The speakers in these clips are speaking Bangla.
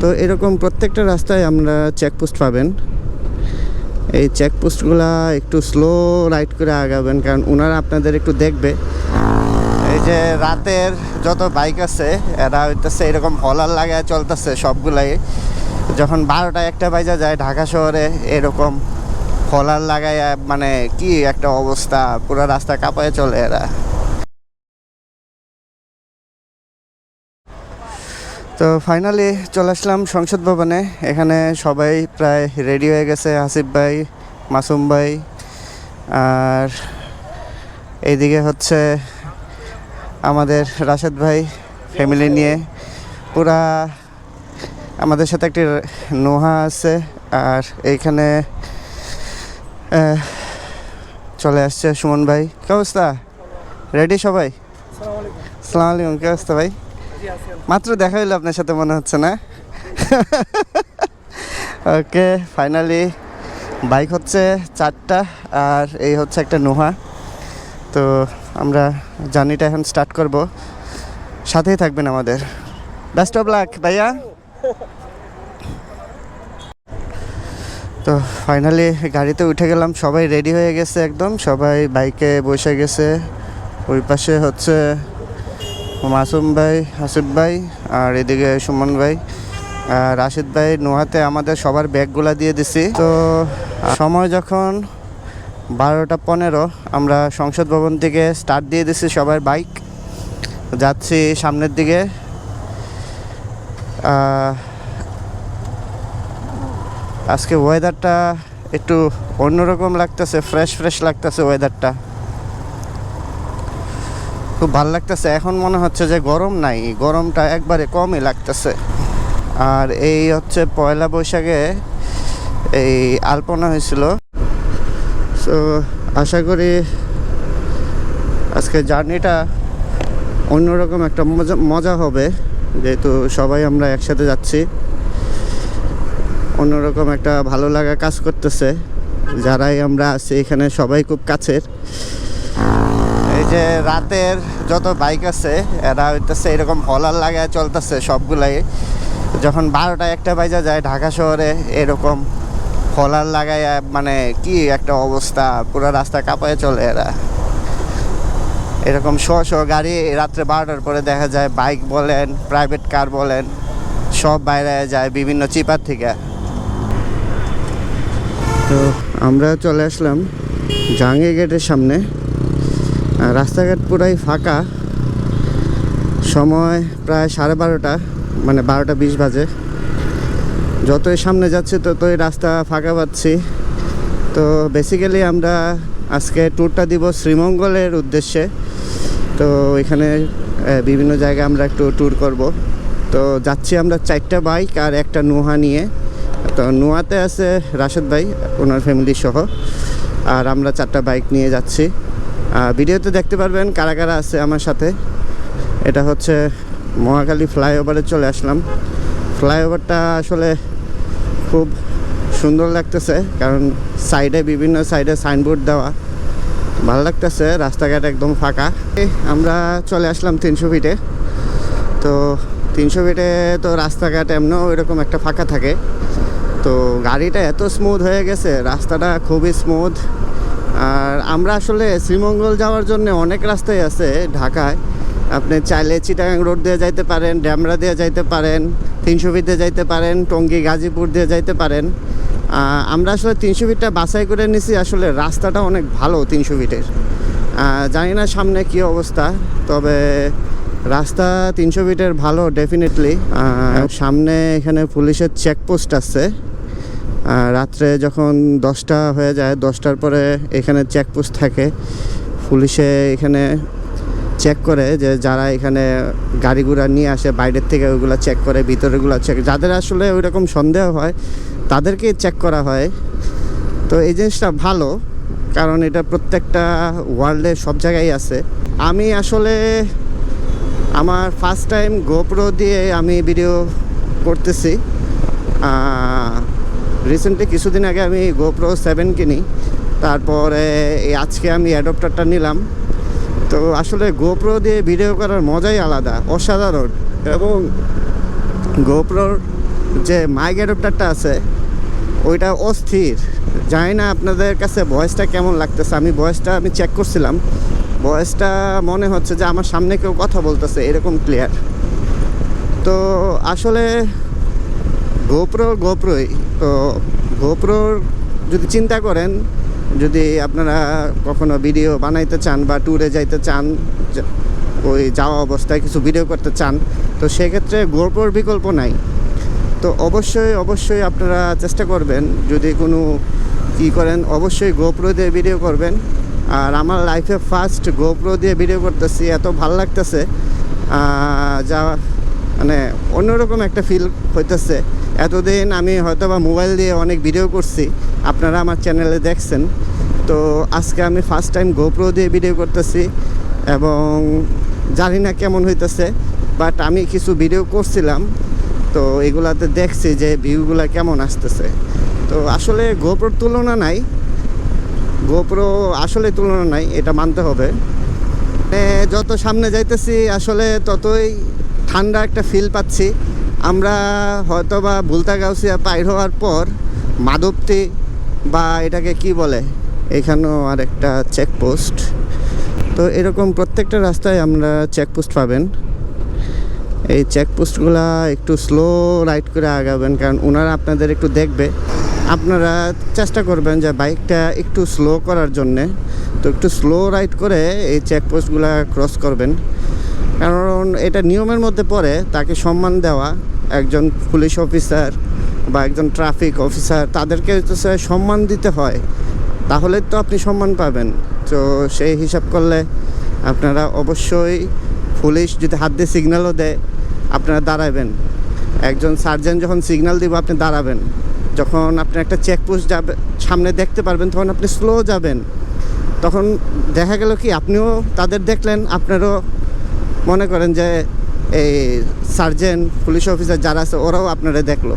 তো এরকম প্রত্যেকটা রাস্তায় আমরা চেকপোস্ট পাবেন। এই চেকপোস্টগুলা একটু স্লো রাইড করে আগাবেন, কারণ ওনারা আপনাদের একটু দেখবে। এই যে রাতের যত বাইক আছে, এরা হইতেছে এরকম হলার লাগায় চলতেছে সবগুলাই। যখন বারোটা একটা বাজা যায় ঢাকা শহরে, এরকম হলার লাগায় মানে কি একটা অবস্থা, পুরো রাস্তা কাঁপায় চলে এরা। তো ফাইনালি চলে আসলাম সংসদ ভবনে। এখানে সবাই প্রায় রেডি হয়ে গেছে আসিফ ভাই মাসুম ভাই। আর এইদিকে হচ্ছে আমাদের রাশেদ ভাই ফ্যামিলি নিয়ে। পুরা আমাদের সাথে একটি নোহা আছে আর এইখানে চলে আসছে সুমন ভাই। কি অবস্থা? রেডি সবাই? সালাম আলাইকুম কি অবস্থা ভাই? মাত্র দেখা হইল আপনার সাথে, মনে হচ্ছে না? ওকে ফাইনালি বাইক হচ্ছে চারটা আর এই হচ্ছে একটা নোহা। তো আমরা জার্নিটা এখন স্টার্ট করব। সাথেই থাকবেন আমাদের। বেস্ট অফ লাক ভাইয়া। তো ফাইনালি গাড়িতে উঠে গেলাম। সবাই রেডি হয়ে গেছে একদম। সবাই বাইকে বসে গেছে। ওই পাশে হচ্ছে মাসুম ভাই, হাসিফ ভাই আর এদিকে সুমন ভাই রাশিদ ভাই নোহাতে আমাদের সবার ব্যাগগুলা দিয়ে দিছি। তো সময় যখন বারোটা পনেরো, আমরা সংসদ ভবন থেকে স্টার্ট দিয়ে দিছি সবার বাইক যাচ্ছি সামনের দিকে। আজকে ওয়েদারটা একটু অন্যরকম লাগতেছে ফ্রেশ ফ্রেশ লাগতেছে ওয়েদারটা খুব ভালো লাগতেছে। এখন মনে হচ্ছে যে গরম নাই, গরমটা একবারে কমই লাগতেছে। আর এই হচ্ছে পয়লা বৈশাখে এই আলপনা হয়েছিল। সো আশা করি আজকে জার্নিটা অন্যরকম একটা মজা মজা হবে। যেহেতু সবাই আমরা একসাথে যাচ্ছি। অন্যরকম একটা ভালো লাগা কাজ করতেছে। যারাই আমরা আছি এখানে সবাই খুব কাছের। যে রাতের যত বাইক আছে, এরা হইতেছে এরকম হলার লাগায় চলতেছে সবগুলাই। যখন বারোটা একটা বাজা যায় ঢাকা শহরে, এরকম হলার লাগায় মানে কি একটা অবস্থা, পুরো রাস্তা কাঁপায় চলে এরা। এরকম শো শো গাড়ি রাত্রে বারোটার পরে দেখা যায় বাইক বলেন প্রাইভেট কার বলেন, সব বাইরে যায় বিভিন্ন চিপার থেকে। তো আমরা চলে আসলাম জাহাঙ্গীর গেটের সামনে। রাস্তাঘাট পুরাই ফাঁকা। সময় প্রায় সাড়ে বারোটা মানে বারোটা বিশ বাজে। যতই সামনে যাচ্ছি, ততই রাস্তা ফাঁকা পাচ্ছি। তো বেসিক্যালি আমরা আজকে ট্যুরটা দিব শ্রীমঙ্গলের উদ্দেশ্যে। তো এখানে বিভিন্ন জায়গায় আমরা একটু ট্যুর করব। তো যাচ্ছি আমরা চারটা বাইক আর একটা নোহা নিয়ে। তো নোয়াতে আছে রাশেদ ভাই, ওনার ফ্যামিলি সহ। আর আমরা চারটা বাইক নিয়ে যাচ্ছি। ভিডিওতে দেখতে পারবেন কারা কারা আছে আমার সাথে। এটা হচ্ছে মহাকালী ফ্লাইওভারে চলে আসলাম। ফ্লাইওভারটা আসলে খুব সুন্দর লাগতেছে, কারণ সাইডে বিভিন্ন সাইডে সাইনবোর্ড দেওয়া। ভালো লাগতেছে, রাস্তাঘাট একদম ফাঁকা। আমরা চলে আসলাম তিনশো ফিটে। তো তিনশো ফিটে তো রাস্তাঘাট এমনও এরকম একটা ফাঁকা থাকে। তো গাড়িটা এত স্মুথ হয়ে গেছে, রাস্তাটা খুবই স্মুথ আর আমরা আসলে শ্রীমঙ্গল যাওয়ার জন্য অনেক রাস্তাই আছে ঢাকায়। আপনি চাইলে চিটাগাং রোড দিয়ে যাইতে পারেন ড্যামরা দিয়ে যাইতে পারেন তিনশো ফিট দিয়ে যাইতে পারেন টঙ্গী গাজীপুর দিয়ে যাইতে পারেন। আমরা আসলে তিনশো ফিটটা বাছাই করে নিছি আসলে রাস্তাটা অনেক ভালো তিনশো ফিটের জানি না সামনে কি অবস্থা তবে রাস্তা তিনশো ফিটের ভালো ডেফিনেটলি সামনে এখানে পুলিশের চেকপোস্ট আছে। রাত্রে যখন দশটা হয়ে যায়, দশটার পরে এখানে চেকপোস্ট থাকে। পুলিশে এখানে চেক করে যে যারা এখানে গাড়ি ঘোড়া নিয়ে আসে, বাইরের থেকে ওইগুলো চেক করে ভিতরেগুলো চেক যাদের আসলে ওই রকম সন্দেহ হয় তাদেরকে চেক করা হয়। তো এই জিনিসটা ভালো, কারণ এটা প্রত্যেকটা ওয়ার্ল্ডে সব জায়গায় আছে। আমি আসলে আমার ফার্স্ট টাইম গোপ্রো দিয়ে আমি ভিডিও করতেছি। রিসেন্টলি কিছুদিন আগে আমি গোপ্রো সেভেন কিনি। তারপরে আজকে আমি অ্যাডপ্টারটা নিলাম। তো আসলে গোপ্রো দিয়ে ভিডিও করার মজাই আলাদা, অসাধারণ। এবং গোপ্রোর যে মাইক অ্যাডপ্টারটা আছে, ওইটা অস্থির। জানি না আপনাদের কাছে ভয়েসটা কেমন লাগতেছে। আমি ভয়েসটা আমি চেক করছিলাম। ভয়েসটা মনে হচ্ছে যে আমার সামনে কেউ কথা বলতেছে, এরকম ক্লিয়ার তো আসলে গোপ্রো গোপ্রোই তো গোপ্রোর যদি চিন্তা করেন, যদি আপনারা কখনো ভিডিও বানাইতে চান বা ট্যুরে যাইতে চান ওই যাওয়া অবস্থায় কিছু ভিডিও করতে চান, তো সেক্ষেত্রে গোপ্রোর বিকল্প নাই। তো অবশ্যই অবশ্যই আপনারা চেষ্টা করবেন, যদি কোনো কী করেন, অবশ্যই গোপ্রো দিয়ে ভিডিও করবেন। আর আমার লাইফে ফার্স্ট গোপ্রো দিয়ে ভিডিও করতেছি, এত ভালো লাগতেছে যা মানে অন্যরকম একটা ফিল হইতেছে। এতদিন আমি হয়তো বা মোবাইল দিয়ে অনেক ভিডিও করছি, আপনারা আমার চ্যানেলে দেখছেন। তো আজকে আমি ফার্স্ট টাইম গোপ্রো দিয়ে ভিডিও করতেছি এবং জানি না কেমন হইতেছে বাট আমি কিছু ভিডিও করছিলাম। তো এগুলাতে দেখছি যে ভিউগুলো কেমন আসতেছে। তো আসলে গোপ্রোর তুলনা নাই। গোপ্রো আসলে তুলনা নাই, এটা মানতে হবে। যত সামনে যাইতেছি, আসলে ততই ঠান্ডা একটা ফিল পাচ্ছি। আমরা হয়তো বা ভুলতাগাউসিয়া পার হওয়ার পর মাধবতী বা এটাকে কি বলে, এখানেও আর একটা চেকপোস্ট তো এরকম প্রত্যেকটা রাস্তায় আমরা চেকপোস্ট পাবেন। এই চেকপোস্টগুলা একটু স্লো রাইড করে আগাবেন, কারণ ওনারা আপনাদের একটু দেখবে। আপনারা চেষ্টা করবেন যে বাইকটা একটু স্লো করার জন্যে। তো একটু স্লো রাইড করে এই চেকপোস্টগুলা ক্রস করবেন। কারণ এটা নিয়মের মধ্যে পড়ে, তাকে সম্মান দেওয়া, একজন পুলিশ অফিসার বা একজন ট্রাফিক অফিসার, তাদেরকে সম্মান দিতে হয়, তাহলে তো আপনি সম্মান পাবেন। তো সেই হিসাব করলে আপনারা অবশ্যই পুলিশ যদি হাত দিয়ে সিগন্যালও দেয়, আপনারা দাঁড়াবেন। একজন সার্জেন যখন সিগন্যাল দিব, আপনি দাঁড়াবেন। যখন আপনি একটা চেকপোস্ট যাবে, সামনে দেখতে পারবেন, তখন আপনি স্লো যাবেন। তখন দেখা গেল কি, আপনিও তাদের দেখলেন, আপনারও মনে করেন যে এই সার্জেন্ট, পুলিশ অফিসার যারা আছে, ওরাও আপনারা দেখল।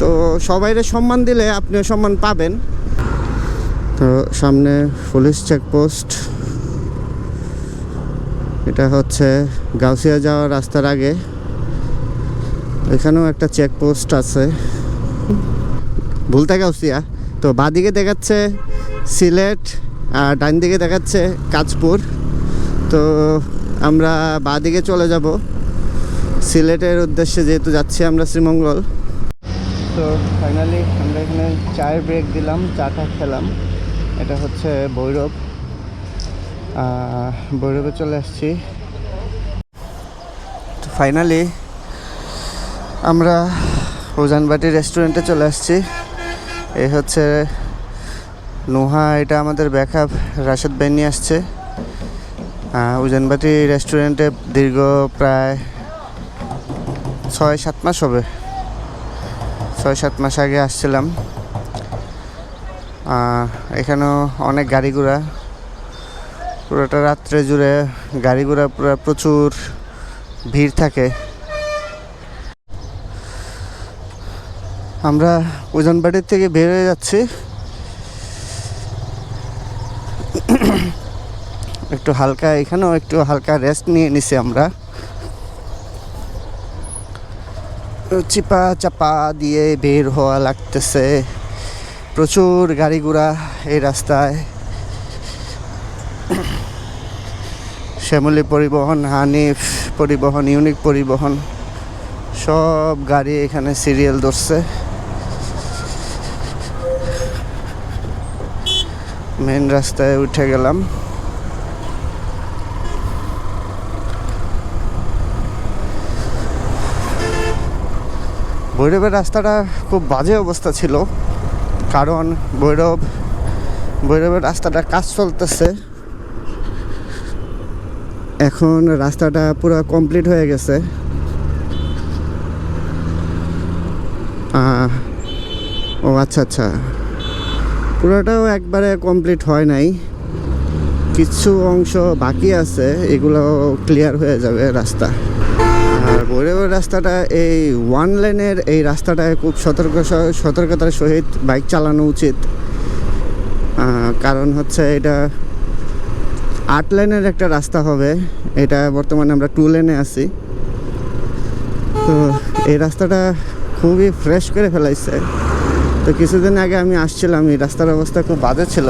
তো সবাইরে সম্মান দিলে আপনিও সম্মান পাবেন। তো সামনে পুলিশ চেকপোস্ট এটা হচ্ছে গাউসিয়া যাওয়ার রাস্তার আগে। এখানেও একটা চেকপোস্ট আছে। ভুলতা গাউসিয়া। তো বাদিকে দেখাচ্ছে সিলেট, আর ডান দিকে দেখাচ্ছে কাজপুর তো আমরা বাদিকে চলে যাব। সিলেটের উদ্দেশ্যে যেহেতু যাচ্ছি আমরা শ্রীমঙ্গল। তো ফাইনালি আমরা এখানে চায়ের ব্রেক দিলাম চা চাটা খেলাম। এটা হচ্ছে ভৈরব। ভৈরবে চলে আসছি। তো ফাইনালি আমরা ওজানবাটি রেস্টুরেন্টে চলে আসছি। এই হচ্ছে নোহা এটা আমাদের ব্যাকআপ, রাশেদ ভাই নিয়ে আসছে। উজানবাটি রেস্টুরেন্টে দীর্ঘ প্রায় ছয়, সাত মাস হবে। ছয়, সাত মাস আগে আসছিলাম। এখানেও অনেক গাড়ি ঘোড়া। পুরোটা রাত্রে জুড়ে গাড়ি ঘোড়া পুরো প্রচুর ভিড় থাকে। আমরা উজানবাড়ির থেকে বের হয়ে যাচ্ছি। একটু হালকা এখানেও একটু হালকা রেস্ট নিয়ে নিছি আমরা। চিপা চাপা দিয়ে বের হওয়া লাগতেছে। প্রচুর গাড়ি ঘোড়া এই রাস্তায়। শ্যামলী পরিবহন, হানিফ পরিবহন, ইউনিক পরিবহন, সব গাড়ি এখানে সিরিয়াল ধরছে। মেন রাস্তায় উঠে গেলাম। ভৈরবের রাস্তাটা খুব বাজে অবস্থা ছিল। কারণ ভৈরব, ভৈরবের রাস্তাটা কাজ চলতেছে। এখন রাস্তাটা পুরো কমপ্লিট হয়ে গেছে। ও আচ্ছা আচ্ছা। পুরোটাও একবারে কমপ্লিট হয় নাই। কিছু অংশ বাকি আছে এগুলো ক্লিয়ার হয়ে যাবে রাস্তা। আর ভৈরবের রাস্তাটা এই ওয়ান লেনের এই রাস্তাটায় খুব সতর্ক সতর্কতার সহিত বাইক চালানো উচিত। কারণ হচ্ছে এটা আট লেনের একটা রাস্তা হবে। এটা বর্তমানে আমরা টু লেনে আছি। তো এই রাস্তাটা খুবই ফ্রেশ করে ফেলাইছে। তো কিছুদিন আগে আমি আসছিলাম, এই রাস্তার অবস্থা খুব বাজে ছিল।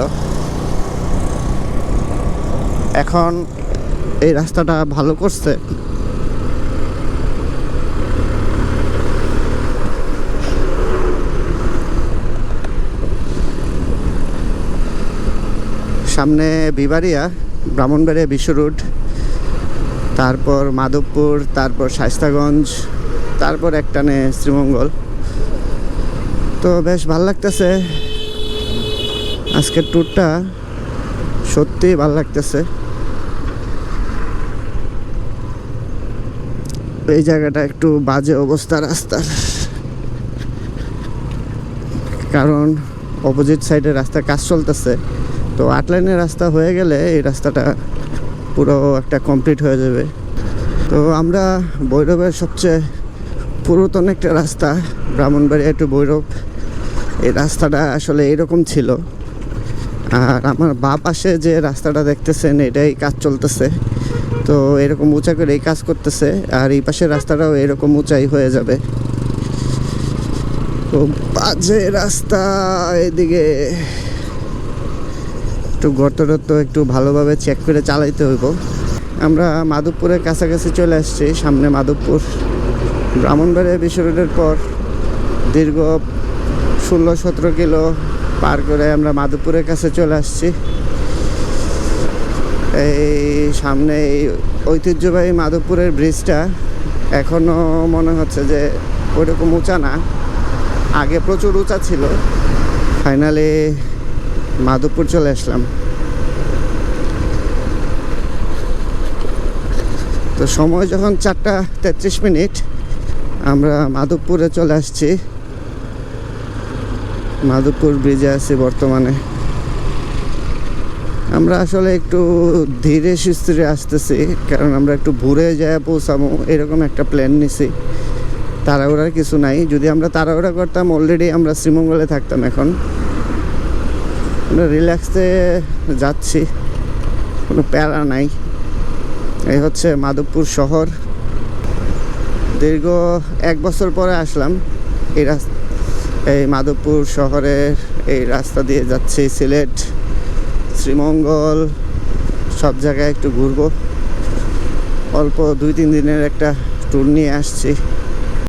এখন এই রাস্তাটা ভালো করছে। সামনে বিবারিয়া ব্রাহ্মণবাড়িয়া বিশ্ব রোড, তারপর মাধবপুর, তারপর শাইস্তাগঞ্জ তারপর একটানে শ্রীমঙ্গল। তো বেশ ভালো লাগতেছে। আজকের ট্যুরটা সত্যিই ভালো লাগতেছে। এই জায়গাটা একটু বাজে অবস্থা রাস্তার। কারণ অপোজিট সাইডে রাস্তা কাজ চলতেছে। তো আট লাইনের রাস্তা হয়ে গেলে এই রাস্তাটা পুরো একটা কমপ্লিট হয়ে যাবে। তো আমরা ভৈরবের সবচেয়ে পুরাতন একটা রাস্তা, ব্রাহ্মণবাড়িয়া টু ভৈরব, এই রাস্তাটা আসলে এরকম ছিল। আর আমার বা পাশে যে রাস্তাটা দেখতেছেন, এটাই কাজ চলতেছে। তো এরকম উঁচা করে এই কাজ করতেছে, আর এই পাশের রাস্তাটাও এরকম উঁচাই হয়ে যাবে। তো বাজে রাস্তা এদিকে। একটু গর্ত টর্ত একটু ভালোভাবে চেক করে চালাইতে হইব। আমরা মাধবপুরের কাছাকাছি চলে আসছি, সামনে মাধবপুর। ব্রাহ্মণবাড়িয়া বিশ্ব রোডের পর দীর্ঘ ষোলো সতেরো কিলো পার করে আমরা মাধবপুরের কাছে চলে আসছি। এই সামনে এই ঐতিহ্যবাহী মাধবপুরের ব্রিজটা এখনও মনে হচ্ছে যে ওইরকম উঁচা না, আগে প্রচুর উঁচা ছিল। ফাইনালি মাধবপুর চলে আসলাম। তো সময় যখন চারটা তেত্রিশ মিনিট, আমরা মাধবপুরে চলে আসছি। মাধবপুর ব্রিজে আছি বর্তমানে। আমরা আসলে একটু ধীরে সুস্থিরে আসতেছি, কারণ আমরা একটু ঘুরে যায় পৌঁছাবো, এরকম একটা প্ল্যান নিছি। তাড়াহুড়ার কিছু নাই, যদি আমরা তাড়াহুড়া করতাম অলরেডি আমরা শ্রীমঙ্গলে থাকতাম এখন। আমরা রিল্যাক্সে যাচ্ছি, কোনো প্যারা নাই। এই হচ্ছে মাধবপুর শহর। দীর্ঘ এক বছর পরে আসলাম এই রাস্তা, এই মাধবপুর শহরের এই রাস্তা দিয়ে যাচ্ছি, সিলেট, শ্রীমঙ্গল, সব জায়গায় একটু ঘুরবো। অল্প দুই তিন দিনের একটা ট্যুর নিয়ে আসছি।